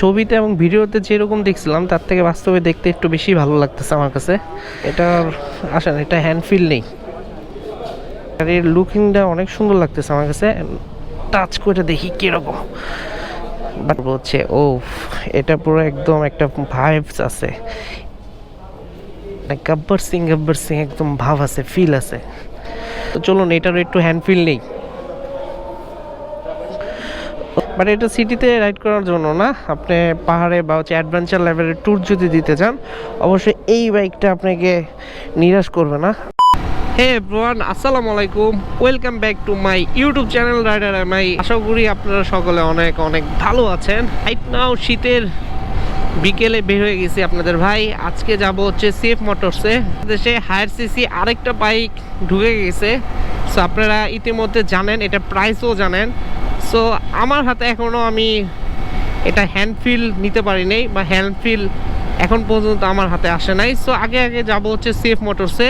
ছবিতে এবং ভিডিওতে যেরকম দেখছিলাম, তার থেকে বাস্তবে দেখতে একটু বেশি ভালো লাগতেছে আমার কাছে। এটার আসেন এটা হ্যান্ড ফিল নেই। আর এর লুকিংটা অনেক সুন্দর লাগতেছে আমার কাছে। টাচ করে দেখি কীরকম। হচ্ছে ও এটা পুরো একদম একটা ভাইবস আছে। গাব্বার সিং গাব্বার সিং একদম ভাব আছে ফিল আছে। তো চলুন, এটারও একটু হ্যান্ড ফিল নেই। বাট এটা সিটিতে রাইড করার জন্য না, আপনি পাহাড়ে বা হচ্ছে অ্যাডভেঞ্চার লেভেলের ট্যুর যদি দিতে চান, অবশ্যই এই বাইকটা আপনাকে নিরাশ করবে না। হে ব্রোয়ান আসসালামু আলাইকুম। Welcome back to my YouTube channel rider my আশা করি আপনারা সকলে অনেক অনেক ভালো আছেন। রাইট নাও শীতের বিকেলে বের হয়ে গেছি আপনাদের ভাই। আজকে যাব হচ্ছে সেফ মোটরসে দেশে হায়ার সিসি আরেকটা বাইক ঢুকে গেছে। সো আপনারা ইতিমধ্যে জানেন, এটা প্রাইসও জানেন। সো আমার হাতে এখনও আমি এটা হ্যান্ড ফিল নিতে পারি নাই বা হ্যান্ড ফিল এখন পর্যন্ত আমার হাতে আসে নাই। সো আগে আগে যাব হচ্ছে সেফ মোটরসে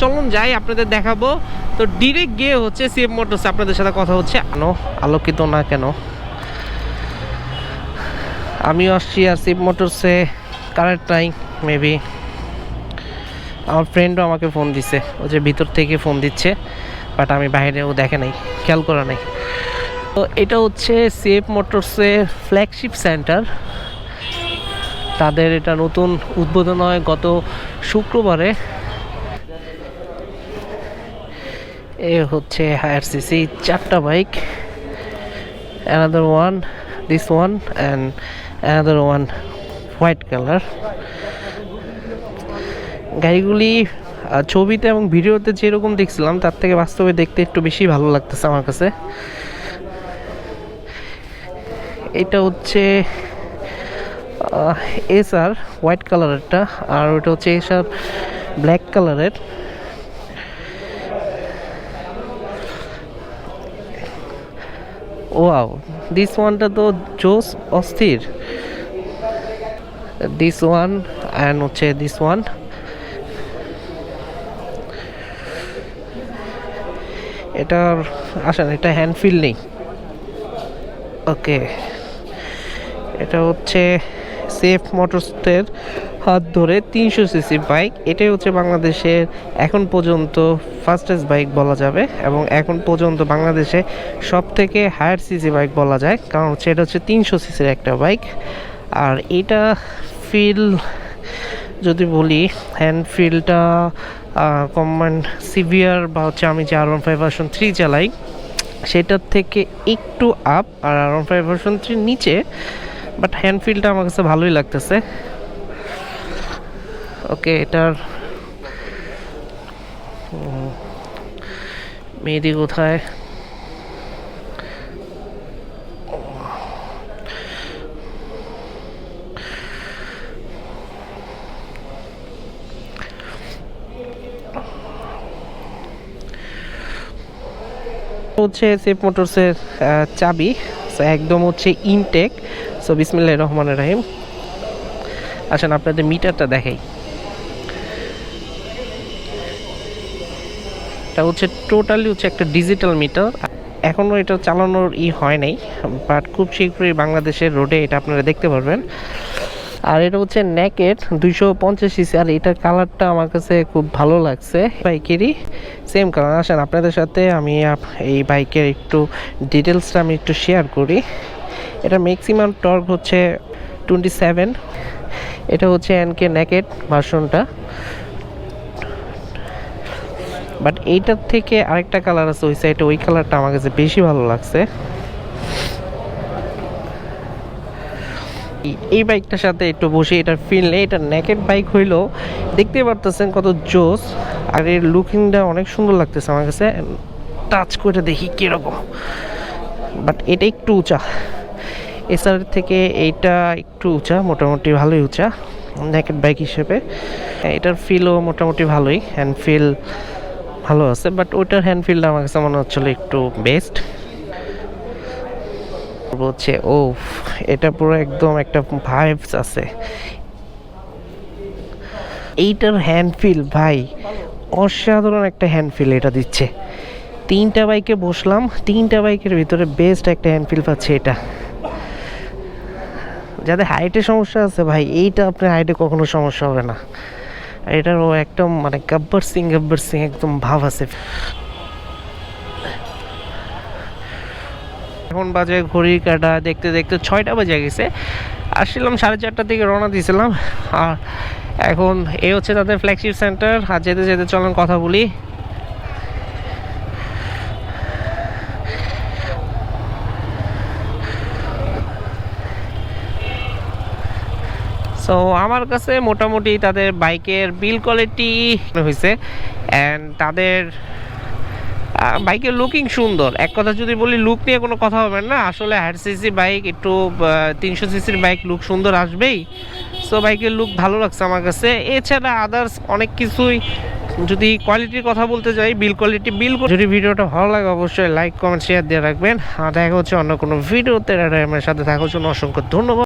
চলুন যাই, আপনাদের দেখাবো। তো ডিরেক্ট গিয়ে হচ্ছে সেফ মোটরসে আপনাদের সাথে কথা হচ্ছে। আনো, আলোকিত না কেন? আমিও আসছি আর সেফ মোটরসে কারেন্ট নাই মেবি আমার ফ্রেন্ডও আমাকে ফোন দিছে। ও যে ভিতর থেকে ফোন দিচ্ছে বাট আমি বাইরেও দেখে নাই, খেয়াল করা নাই। তো এটা হচ্ছে সেফ মোটরসের ফ্ল্যাগশিপ সেন্টার তাদের এটা নতুন উদ্বোধন হয় গত শুক্রবারে। এ হচ্ছে হায়ার সিসি চারটা bike another one this one and another one white colour গাড়িগুলি ছবিতে এবং ভিডিওতে যেরকম দেখছিলাম, তার থেকে বাস্তবে দেখতে একটু বেশি ভালো লাগতেছে আমার কাছে। এটা হচ্ছে এসআর, হোয়াইট কালারেরটা, আর ওটা হচ্ছে এসআর ব্ল্যাক কালারের। ওয়াও দিস ওয়ানটা তো জোস অস্থির। দিস ওয়ান অ্যান্ড হচ্ছে দিস ওয়ান এটার, আসেন, এটা হ্যান্ড ফিল নেই। ওকে এটা হচ্ছে সেফ মোটরসের হাত ধরে তিনশো সিসি বাইক এটাই হচ্ছে বাংলাদেশের এখন পর্যন্ত ফাস্টেস্ট বাইক বলা যাবে এবং এখন পর্যন্ত বাংলাদেশে সব থেকে হায়ার সিসি বাইক বলা যায়। কারণ হচ্ছে এটা হচ্ছে তিনশো সিসির একটা বাইক আর এটা ফিল যদি বলি হ্যান্ড ফিলটা কম্বাইন্ড সিভিয়ার বা হচ্ছে আমি যে আর ফাইভ ভার্সন থ্রি চালাই, সেটার থেকে একটু আপ আর আর ফাইভ ভার্সন থ্রির নিচে বাট হ্যান্ড ফিলটা আমার কাছে ভালোই লাগতেছে। ওকে এটার মেহেদি কোথায়? হচ্ছে সেফ মোটরসের চাবি। একদম হচ্ছে ইনটেক সো বিসমিল্লাহ রহমান রাহিম। আসেন আপনাদের মিটারটা দেখাই। এটা হচ্ছে টোটালি হচ্ছে একটা ডিজিটাল মিটার। এখনও এটা চালানোর ই হয় নাই, বাট খুব শীঘ্রই বাংলাদেশের রোডে এটা আপনারা দেখতে পারবেন। আর এটা হচ্ছে নেকেট দুইশো পঞ্চাশ সিসি, আর এটার কালারটা আমার কাছে খুব ভালো লাগছে। বাইকেরই সেম কালার। আসেন আপনাদের সাথে আমি এই বাইকের একটু ডিটেলসটা আমি একটু শেয়ার করি। এটা ম্যাক্সিমাম টর্ক হচ্ছে টোয়েন্টি সেভেন এটা হচ্ছে এনকে নেকেট ভার্সনটা বাট এইটার থেকে আরেকটা কালার আছে, ওই সাইডে ওই কালারটা আমার কাছে বেশি ভালো লাগছে। এই- বাইকটার সাথে একটু বসে এটার ফিল নেই, এটা নেকেট বাইক হইলেও দেখতে পারতেছেন কত জোস, আর এর লুকিংটা অনেক সুন্দর লাগতেছে আমার কাছে। টাচ করে দেখি কীরকম। বাট এটা একটু উঁচা। এসআর থেকে এইটা একটু উঁচা, মোটামুটি ভালোই উঁচা নেকেট বাইক হিসেবে। এটার ফিলও মোটামুটি ভালোই হ্যান্ড ফিল ভালো আছে বাট ওইটার হ্যান্ড ফিলটা আমার কাছে মনে হচ্ছিল একটু বেস্ট বলছে ও এটা পুরো একদম একটা ভাইবস আছে। এইটার হ্যান্ড ফিল ভাই, অসাধারণ একটা হ্যান্ড ফিল এটা দিচ্ছে। তিনটা বাইকে বসলাম, তিনটা বাইকের ভিতরে বেস্ট একটা হ্যান্ড ফিল পাচ্ছে এটা। যাদের হাইটে সমস্যা আছে ভাই, এইটা আপনার হাইটে কখনো সমস্যা হবে না। এটারও একদম মানে গব্বর সিং গব্বর সিং একদম ভাব আছে। এখন বাজে ঘড়ি কাটা, দেখতে দেখতে ছয়টা বাজে গেছে। আসছিলাম সাড়ে চারটার দিকে রওনা দিয়েছিলাম। আর এখন এই হচ্ছে তাদের ফ্ল্যাগশিপ সেন্টার আর যেতে যেতে চলেন কথা বলি। সো আমার কাছে মোটামুটি তাদের বাইকের বিল কোয়ালিটি হয়েছে অ্যান্ড তাদের বাইকের লুকিং সুন্দর। এক কথা যদি বলি লুক নিয়ে কোনো কথা হবে না। আসলে হায়ার সিসি বাইক একটু তিনশো সিসির বাইক লুক সুন্দর আসবেই। সো বাইকের লুক ভালো লাগছে আমার কাছে। এছাড়া আদার্স অনেক কিছুই যদি কোয়ালিটির কথা বলতে যাই বিল কোয়ালিটি বিল যদি ভিডিওটা ভালো লাগে অবশ্যই লাইক কমেন্ট শেয়ার দিয়ে রাখবেন। আর দেখা হচ্ছে অন্য কোনো ভিডিওতে। আমার সাথে থাকার জন্য অসংখ্য ধন্যবাদ।